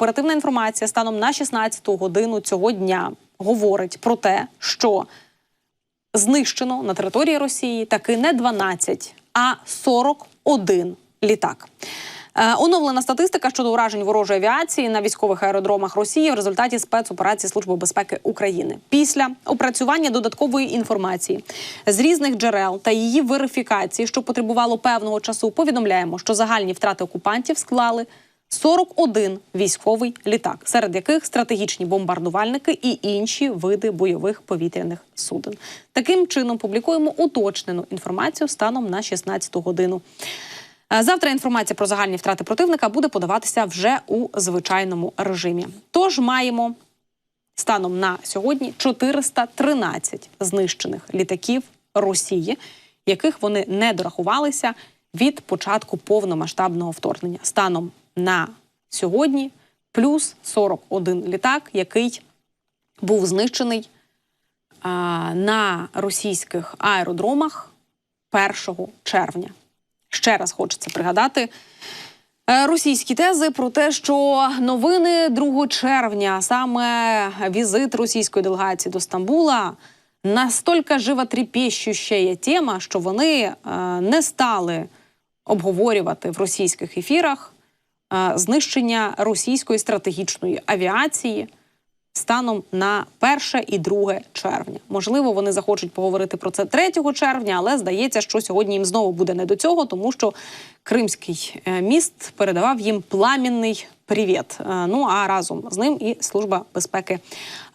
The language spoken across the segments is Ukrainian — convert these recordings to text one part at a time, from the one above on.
оперативна інформація станом на 16-ту годину цього дня говорить про те, що знищено на території Росії таки не 12, а 41 літак. Е, Оновлена статистика щодо уражень ворожої авіації на військових аеродромах Росії в результаті спецоперації Служби безпеки України після опрацювання додаткової інформації з різних джерел та її верифікації, що потребувало певного часу, повідомляємо, що загальні втрати окупантів склали 41 військовий літак, серед яких стратегічні бомбардувальники і інші види бойових повітряних суден. Таким чином публікуємо уточнену інформацію станом на 16 годину. Е, Завтра інформація про загальні втрати противника буде подаватися вже у звичайному режимі. Тож маємо станом на сьогодні 413 знищених літаків Росії, яких вони не дорахувалися від початку повномасштабного вторгнення. Станом на сьогодні плюс 41 літак, який був знищений а, на російських аеродромах 1 червня. Ще раз хочеться пригадати е, російські тези про те, що новини 2 червня, саме візит російської делегації до Стамбула, настільки животрепещуща тема, що вони е, не стали обговорювати в російських ефірах знищення російської стратегічної авіації станом на 1 і 2 червня. Можливо, вони захочуть поговорити про це 3 червня, але здається, що сьогодні їм знову буде не до цього, тому що Кримський е, міст передавав їм пламінний привіт. Е, Ну а разом з ним і служба безпеки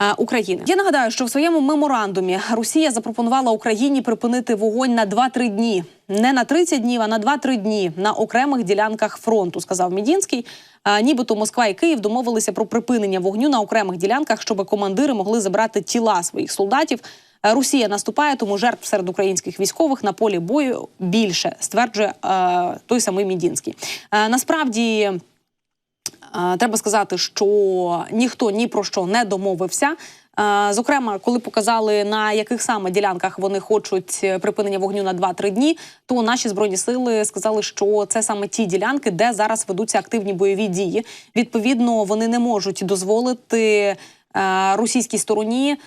е, України. Я нагадаю, що в своєму меморандумі Росія запропонувала Україні припинити вогонь на 2-3 дні. Не на 30 днів, а на 2-3 дні на окремих ділянках фронту, сказав Мідінський. А, нібито Москва і Київ домовилися про припинення вогню на окремих ділянках, щоб командири могли забрати тіла своїх солдатів. Е, Росія наступає, тому жертв серед українських військових на полі бою більше, стверджує е, той самий Мідінський. Е, насправді. Е, Треба сказати, що ніхто ні про що не домовився. Е, Зокрема, коли показали на яких саме ділянках вони хочуть е, припинення вогню на 2-3 дні, то наші збройні сили сказали, що це саме ті ділянки, де зараз ведуться активні бойові дії. Відповідно, вони не можуть дозволити російській стороні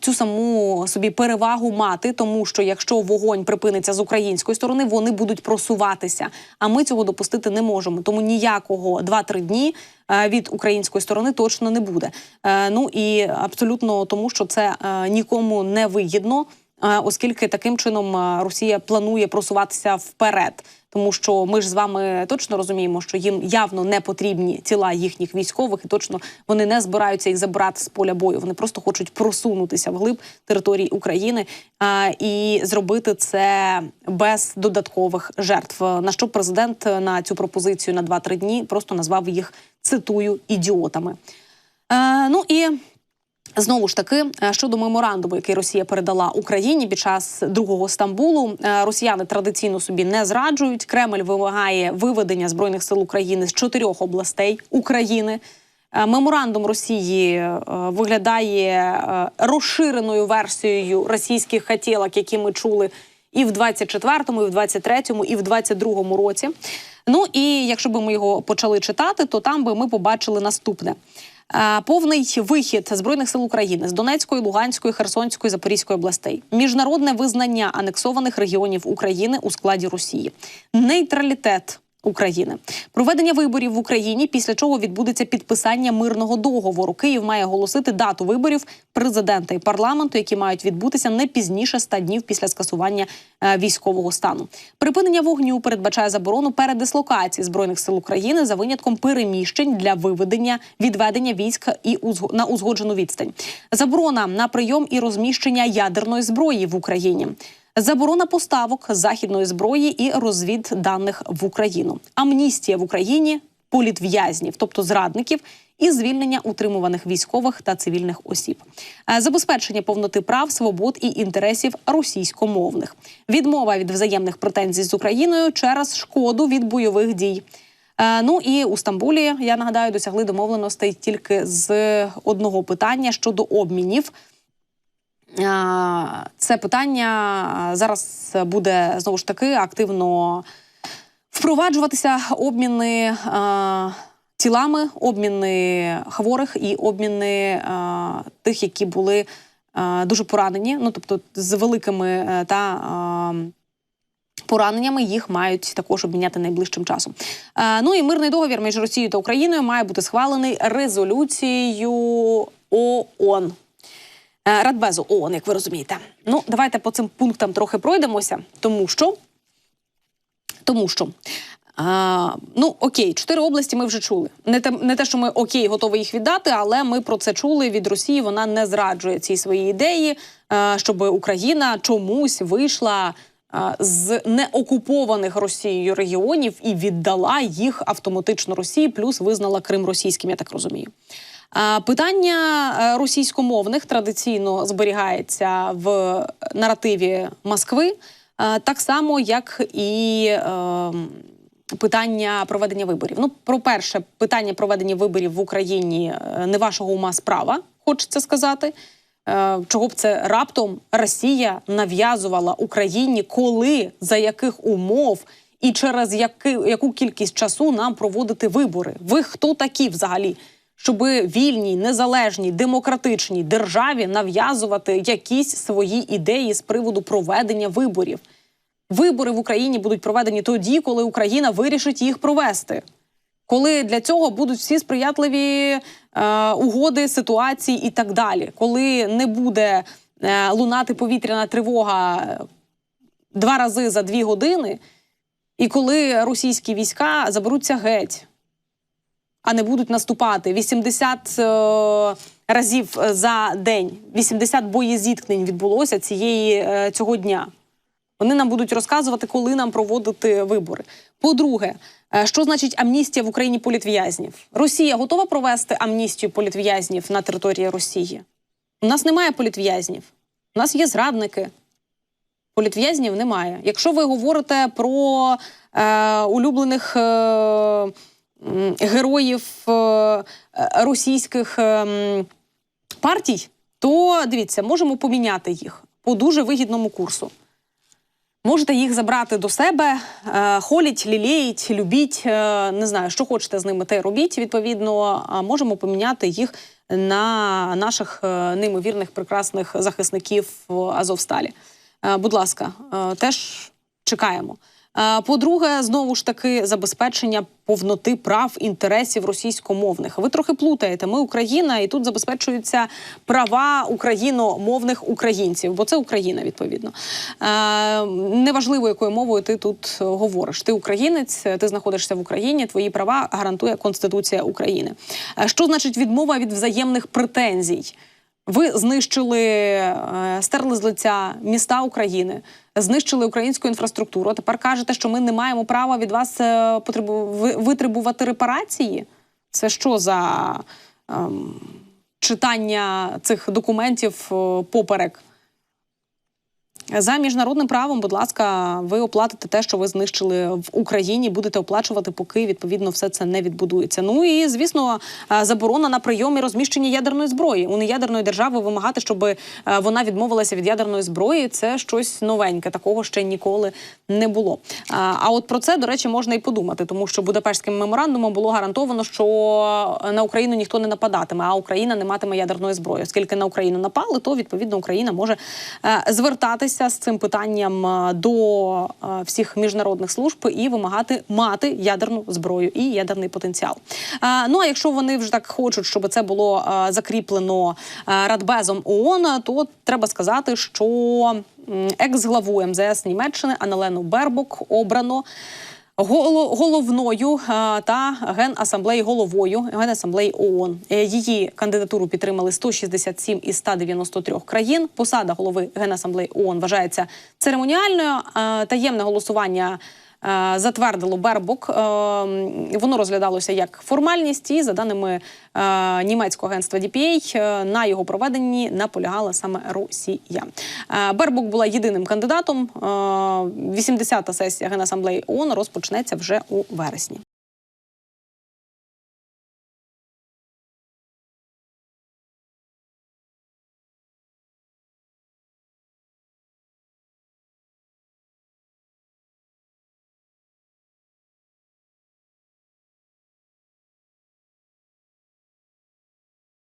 цю саму собі перевагу мати, тому що якщо вогонь припиниться з української сторони, вони будуть просуватися. А ми цього допустити не можемо. Тому ніякого 2-3 дні е, від української сторони точно не буде. Е, Ну і абсолютно тому, що це е, нікому не вигідно. Е, Оскільки таким чином е, Росія планує просуватися вперед, тому що ми ж з вами точно розуміємо, що їм явно не потрібні тіла їхніх військових, і точно вони не збираються їх забирати з поля бою. Вони просто хочуть просунутися вглиб території України а, і зробити це без додаткових жертв. На що президент на цю пропозицію на 2-3 дні просто назвав їх цитую ідіотами. Е, ну і Знову ж таки, е, щодо меморандуму, який Росія передала Україні під час другого Стамбулу, е, росіяни традиційно собі не зраджують. Кремль вимагає виведення збройних сил України з чотирьох областей України. Е, Меморандум Росії виглядає розширеною версією російських хотілок, які ми чули і в 24-му, і в 23-му, і в 22-му році. Ну і якщо би ми його почали читати, то там би ми побачили наступне. Е, Повний вихід збройних сил України з Донецької, Луганської, Херсонської, Запорізької областей, міжнародне визнання анексованих регіонів України у складі Росії, нейтралітет України, проведення виборів в Україні, після чого відбудеться підписання мирного договору. Київ має оголосити дату виборів президента і парламенту, які мають відбутися не пізніше ста днів після скасування е, військового стану. Припинення вогню передбачає заборону передислокації збройних сил України за винятком переміщень для виведення відведення військ і узго- на узгоджену відстань. Заборона на прийом і розміщення ядерної зброї в Україні. Заборона поставок західної зброї і розвід даних в Україну, амністія в Україні політв'язнів, тобто зрадників, і звільнення утримуваних військових та цивільних осіб, Е, забезпечення повноти прав, свобод і інтересів російськомовних, відмова від взаємних претензій з Україною через шкоду від бойових дій. Е, Ну і у Стамбулі я нагадаю досягли домовленостей тільки з одного питання щодо обмінів. А, Це питання зараз буде знову ж таки активно впроваджуватися обміни тілами, обміни хворих і обміни е, тих, які були е, дуже поранені. Ну тобто з великими е, та. Е, Пораненнями їх мають також обміняти найближчим часом. Е, ну і мирний договір між Росією та Україною має бути схвалений резолюцією ООН. Е, Радбезу ООН, як ви розумієте. Ну, давайте по цим пунктам трохи пройдемося, тому що. Тому що. А, ну окей, чотири області ми вже чули. Не те, не те, що ми окей, готові їх віддати, але ми про це чули від Росії. Вона не зраджує ці свої ідеї, е, щоб Україна чомусь вийшла е, з неокупованих Росією регіонів і віддала їх автоматично Росії, плюс визнала Крим російським. Я так розумію. Питання е, російськомовних традиційно зберігається в наративі Москви, е, так само як і е, питання проведення виборів. Ну, про перше, питання проведення виборів в Україні е, не вашого ума справа, хочеться сказати. Чого б це раптом Росія нав'язувала Україні, коли за яких умов і через яку кількість часу нам проводити вибори? Ви хто такі взагалі? Щоб вільній, незалежній, демократичній державі нав'язувати якісь свої ідеї з приводу проведення виборів. Вибори в Україні будуть проведені тоді, коли Україна вирішить їх провести. Коли для цього будуть всі сприятливі е, угоди, ситуації і так далі, коли не буде е, лунати повітряна тривога е, два рази за дві години, і коли російські війська заберуться геть, а не будуть наступати 80 е, разів за день, 80 боєзіткнень відбулося цієї е, цього дня. Вони нам будуть розказувати, коли нам проводити вибори. По-друге, е, що значить амністія в Україні політв'язнів? Росія готова провести амністію політв'язнів на території Росії? У нас немає політв'язнів. У нас є зрадники. Політв'язнів немає. Якщо ви говорите про е, улюблених е, героїв е, е, російських е, партій, то дивіться, можемо поміняти їх по дуже вигідному курсу. Можете їх забрати до себе, холіть, лілеїть, любіть, не знаю, що хочете з ними, те робіть. Відповідно, а можемо поміняти їх на наших неймовірних прекрасних захисників Азовсталі. Будь ласка, теж чекаємо. Е, По-друге, знову ж таки, забезпечення повноти прав інтересів російськомовних. Ви трохи плутаєте. Ми Україна, і тут забезпечуються права україномовних українців, бо це Україна відповідно. Е, неважливо, якою мовою ти тут говориш. Ти українець, ти знаходишся в Україні. Твої права гарантує Конституція України. Е, Що значить відмова від взаємних претензій? Ви знищили, е, стерли з лиця міста України, знищили українську інфраструктуру. Тепер кажете, що ми не маємо права від вас е, потребу витребувати репарації. Це що за ем, читання цих документів е, поперек? За міжнародним правом, будь ласка, ви оплатите те, що ви знищили в Україні. Будете оплачувати, поки відповідно все це не відбудується. Ну і звісно, е, заборона на прийом і розміщення ядерної зброї у неядерної держави вимагати, щоб е, вона відмовилася від ядерної зброї. Це щось новеньке. Такого ще ніколи не було. А а от про це, до речі, можна і подумати, тому що Будапештським меморандумом було гарантовано, що на Україну ніхто не нападатиме, а Україна не матиме ядерної зброї. Оскільки на Україну напали, то відповідно Україна може е, звертатися з цим питанням е, до е, всіх міжнародних служб і вимагати мати ядерну зброю і ядерний потенціал. Е, Ну а якщо вони вже так хочуть, щоб це було закріплено Радбезом ООН, то треба сказати, що екс-главу МЗС Німеччини Аналену Бербок обрано. Голо- Головною та генасамблеї головою генасамблеї ООН. Е, Її кандидатуру підтримали 167 із 193 країн. Посада голови генасамблеї ООН вважається церемоніальною. Таємне голосування затвердило Бербок. Е, Воно розглядалося як формальність, і за даними е, німецького агентства DPA, е, на його проведенні наполягала саме Росія. Е, Бербок була єдиним кандидатом. Е, 80-та сесія Генасамблеї ООН розпочнеться вже у вересні.